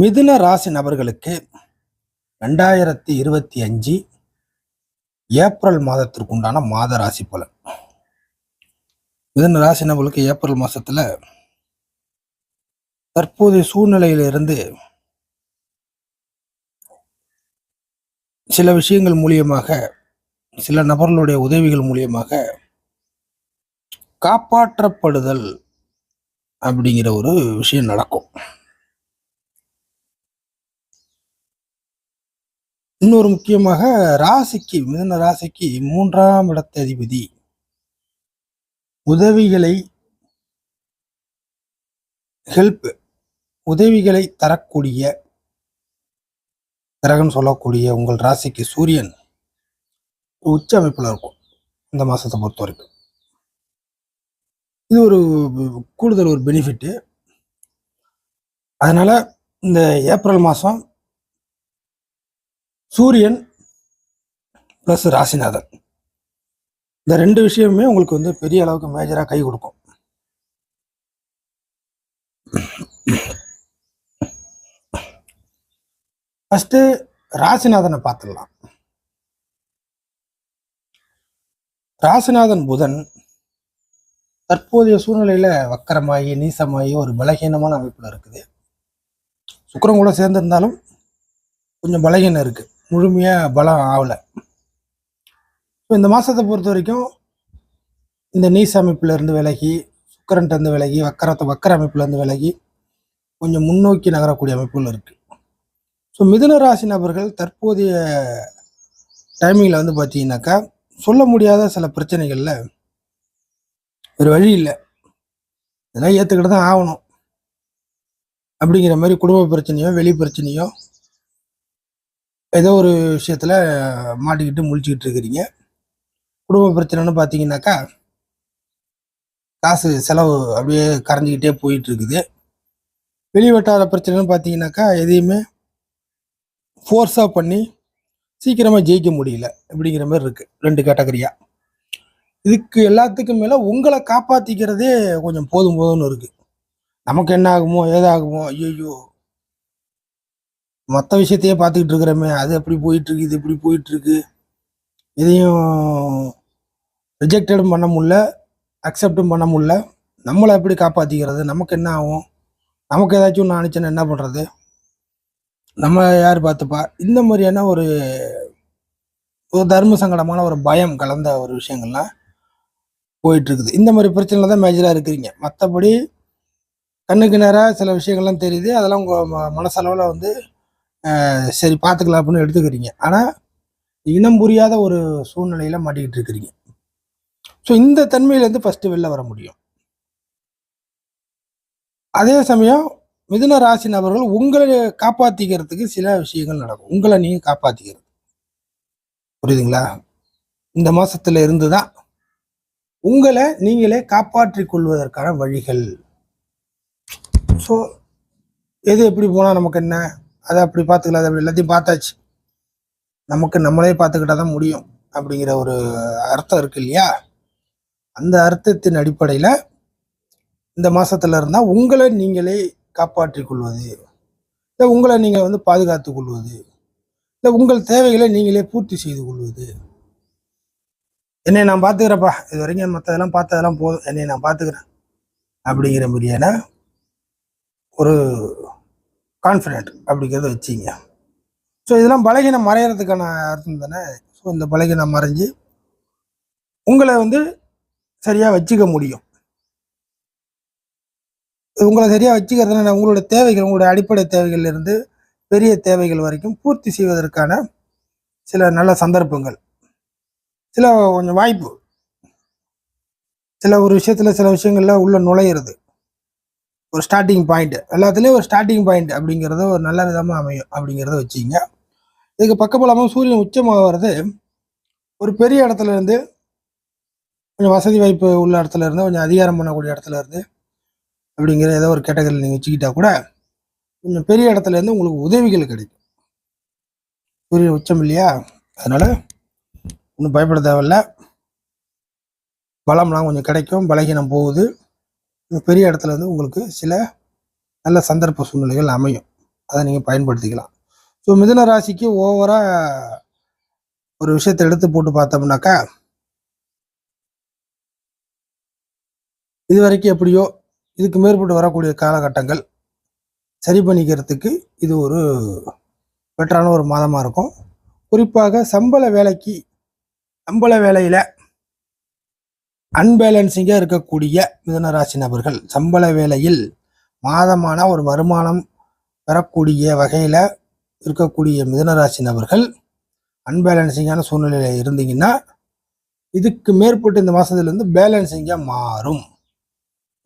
மிதுன ராசி நபர்களுக்கு ரெண்டாயிரத்தி இருபத்தி அஞ்சு ஏப்ரல் மாதத்திற்கு உண்டான மாத ராசி பலன். மிதுன ராசி நபர்களுக்கு ஏப்ரல் மாதத்தில் தற்போதைய சூழ்நிலையிலிருந்து சில விஷயங்கள் மூலியமாக சில நபர்களுடைய உதவிகள் மூலியமாக காப்பாற்றப்படுதல் அப்படிங்கிற ஒரு விஷயம் நடக்கும். இன்னொரு முக்கியமாக ராசிக்கு மிதன ராசிக்கு மூன்றாம் இடத்த அதிபதி உதவிகளை ஹெல்ப் உதவிகளை தரக்கூடிய கிரகம் சொல்லக்கூடிய உங்கள் ராசிக்கு சூரியன் உச்ச அமைப்பில் இருக்கும் இந்த மாதத்தை பொறுத்த வரைக்கும். இது ஒரு கூடுதல் ஒரு பெனிஃபிட்டு அதனால் இந்த ஏப்ரல் மாதம் சூரியன் ப்ளஸ் ராசிநாதன். இந்த ரெண்டு விஷயமுமே உங்களுக்கு வந்து பெரிய அளவுக்கு மேஜராக கை கொடுக்கும். ஃபஸ்ட்டு ராசிநாதனை பார்த்துடலாம். ராசிநாதன் புதன் தற்போதைய சூழ்நிலையில் வக்கரமாகி நீசமாகி ஒரு பலகீனமான அமைப்பில் இருக்குது. சுக்கரம் கூட சேர்ந்திருந்தாலும் கொஞ்சம் பலகீனம் இருக்குது முழுமையாக பலம் ஆகலை. ஸோ இந்த மாதத்தை பொறுத்த வரைக்கும் இந்த நீஸ் அமைப்புல இருந்து விலகி சுக்கரன்ட்டேருந்து விலகி வக்கரத்தை வக்கர அமைப்புலேருந்து விலகி கொஞ்சம் முன்னோக்கி நகரக்கூடிய அமைப்புகள் இருக்குது ஸோ மிதுன ராசி நபர்கள் தற்போதைய டைமிங்கில் வந்து பார்த்தீங்கன்னாக்கா சொல்ல முடியாத சில பிரச்சனைகளில் ஒரு வழி இல்லை. இதெல்லாம் ஏற்றுக்கிட்டு தான் ஆகணும். அப்படிங்கிற மாதிரி குடும்ப பிரச்சனையோ வெளி பிரச்சனையோ ஏதோ ஒரு விஷயத்தில் மாட்டிக்கிட்டு முழிச்சிக்கிட்டு இருக்கிறீங்க குடும்ப பிரச்சனைன்னு பார்த்தீங்கன்னாக்கா காசு செலவு அப்படியே கரைஞ்சிக்கிட்டே போயிட்டு இருக்குது வெளி பிரச்சனைன்னு பார்த்தீங்கன்னாக்கா எதையுமே ஃபோர்ஸாக பண்ணி சீக்கிரமாக ஜெயிக்க முடியல அப்படிங்கிற மாதிரி இருக்குது ரெண்டு கேட்டகரியாக இதுக்கு எல்லாத்துக்கும் மேலே உங்களை காப்பாற்றிக்கிறதே கொஞ்சம் போதும் போதும்னு இருக்குது நமக்கு என்ன ஆகுமோ ஏதாகுமோ ஐயோ மற்ற விஷயத்தையே பார்த்துக்கிட்டு இருக்கிறோமே அது எப்படி போயிட்டுருக்கு இது எப்படி போயிட்டுருக்கு. இதையும் ரிஜெக்டடும் பண்ண முடியல அக்செப்டும் பண்ண முடியல. நம்மளை எப்படி காப்பாற்றிக்கிறது நமக்கு என்ன ஆகும்? நமக்கு ஏதாச்சும் ஒன்று அனுச்சுன்னா என்ன பண்ணுறது நம்ம யார் பார்த்துப்பா? இந்த மாதிரியான ஒரு ஒரு தர்ம சங்கடமான ஒரு பயம் கலந்த ஒரு விஷயங்கள்லாம் போயிட்டுருக்குது. இந்த மாதிரி பிரச்சனைல தான் மேஜராக இருக்கிறீங்க. மற்றபடி கண்ணுக்கு நேராக சில விஷயங்கள்லாம் தெரியுது. அதெல்லாம் உங்கள் மனசளவில் வந்து சரி பார்த்துக்கலாம் அப்படின்னு எடுத்துக்கிறீங்க. ஆனால் இனம் புரியாத ஒரு சூழ்நிலையில் மாட்டிக்கிட்டு இருக்கிறீங்க. ஸோ இந்த தன்மையிலேருந்து ஃபஸ்ட்டு வெளில வர முடியும். அதே சமயம் மிதுன ராசி நபர்கள் உங்களை காப்பாற்றிக்கிறதுக்கு சில விஷயங்கள் நடக்கும். உங்களை நீங்கள் காப்பாற்றிக்கிறது புரியுதுங்களா? இந்த மாதத்துல இருந்து தான் உங்களை நீங்களே காப்பாற்றிக் கொள்வதற்கான வழிகள். ஸோ எது எப்படி போனால் நமக்கு என்ன? அதை அப்படி பார்த்துக்கலாம் அது அப்படி எல்லாத்தையும் பார்த்தாச்சு. நமக்கு நம்மளே பார்த்துக்கிட்டா தான் முடியும் அப்படிங்கிற ஒரு அர்த்தம் இருக்கு இல்லையா? அந்த அர்த்தத்தின் அடிப்படையில் இந்த மாதத்தில் இருந்தால் உங்களை நீங்களே காப்பாற்றிக் கொள்வது இல்லை உங்களை நீங்கள் வந்து பாதுகாத்துக் கொள்வது இல்லை உங்கள் தேவைகளை நீங்களே பூர்த்தி செய்து கொள்வது. என்னை நான் பார்த்துக்கிறேப்பா இது வரைக்கும் மற்றதெல்லாம் பார்த்ததெல்லாம் போதும் என்னை நான் பார்த்துக்கிறேன் அப்படிங்கிற மாதிரியான ஒரு கான்ஃபிடென்ட் அப்படிங்கிறத வச்சிங்க. ஸோ இதெல்லாம் பலகீனம் மறையறதுக்கான அர்த்தம் தானே? ஸோ இந்த பலகீனம் மறைஞ்சு உங்களை வந்து சரியாக வச்சுக்க முடியும். உங்களை சரியாக வச்சுக்கிறதுனா உங்களோட தேவைகள் உங்களுடைய அடிப்படை தேவைகள்லேருந்து பெரிய தேவைகள் வரைக்கும் பூர்த்தி செய்வதற்கான சில நல்ல சந்தர்ப்பங்கள். சில கொஞ்சம் வாய்ப்பு. சில ஒரு விஷயத்தில் சில விஷயங்களில் உள்ள நுழையிறது. ஒரு ஸ்டார்டிங் பாயிண்ட் எல்லாத்துலேயும் ஒரு ஸ்டார்டிங் பாயிண்ட் அப்படிங்கிறத ஒரு நல்ல விதமாக அமையும் அப்படிங்கிறத வச்சுங்க. இதுக்கு பக்கபலமாக சூரியன் உச்சமாகிறது ஒரு பெரிய இடத்துல இருந்து கொஞ்சம் வசதி வாய்ப்பு உள்ள இடத்துல இருந்து கொஞ்சம் அதிகாரம் பண்ணக்கூடிய இடத்துல இருந்து அப்படிங்கிற ஏதோ ஒரு கேட்டகரியில் நீங்கள் வச்சுக்கிட்டா கூட கொஞ்சம் பெரிய இடத்துல இருந்து உங்களுக்கு உதவிகள் கிடைக்கும். சூரியன் உச்சம் இல்லையா? அதனால் ஒன்றும் பயப்பட தேவையில்ல. பலம்லாம் கொஞ்சம் கிடைக்கும் பலகீனம் போகுது. பெரிய இடத்துல இருந்து உங்களுக்கு சில நல்ல சந்தர்ப்ப சூழ்நிலைகள் அமையும். அதை நீங்கள் பயன்படுத்திக்கலாம். ஸோ மிதுன ராசிக்கு ஓவராக ஒரு விஷயத்தை எடுத்து போட்டு பார்த்தோம்னாக்கா இது வரைக்கும் எப்படியோ இதுக்கு மேற்பட்டு வரக்கூடிய காலகட்டங்கள் சரி பண்ணிக்கிறதுக்கு இது ஒரு பெட்டரான ஒரு மாதமாக இருக்கும். குறிப்பாக சம்பள வேலைக்கு சம்பள வேலையில் அன்பேலன்சிங்காக இருக்கக்கூடிய மிதனராசி நபர்கள் சம்பள வேலையில் மாதமான ஒரு வருமானம் பெறக்கூடிய வகையில் இருக்கக்கூடிய மிதனராசி நபர்கள் அன்பேலன்சிங்கான சூழ்நிலையில் இருந்தீங்கன்னா இதுக்கு மேற்பட்டு இந்த மாதத்துலேருந்து பேலன்சிங்காக மாறும்.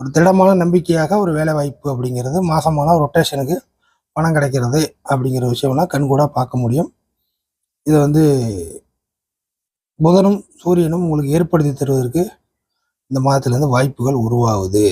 ஒரு திடமான நம்பிக்கையாக ஒரு வேலை வாய்ப்பு அப்படிங்கிறது மாதமான ரொட்டேஷனுக்கு பணம் கிடைக்கிறது அப்படிங்கிற விஷயம்லாம் கண்கூட பார்க்க முடியும். இதை வந்து புதனும் சூரியனும் உங்களுக்கு ஏற்படுத்தி தருவதற்கு இந்த மாதத்துலேருந்து வாய்ப்புகள் உருவாகுது.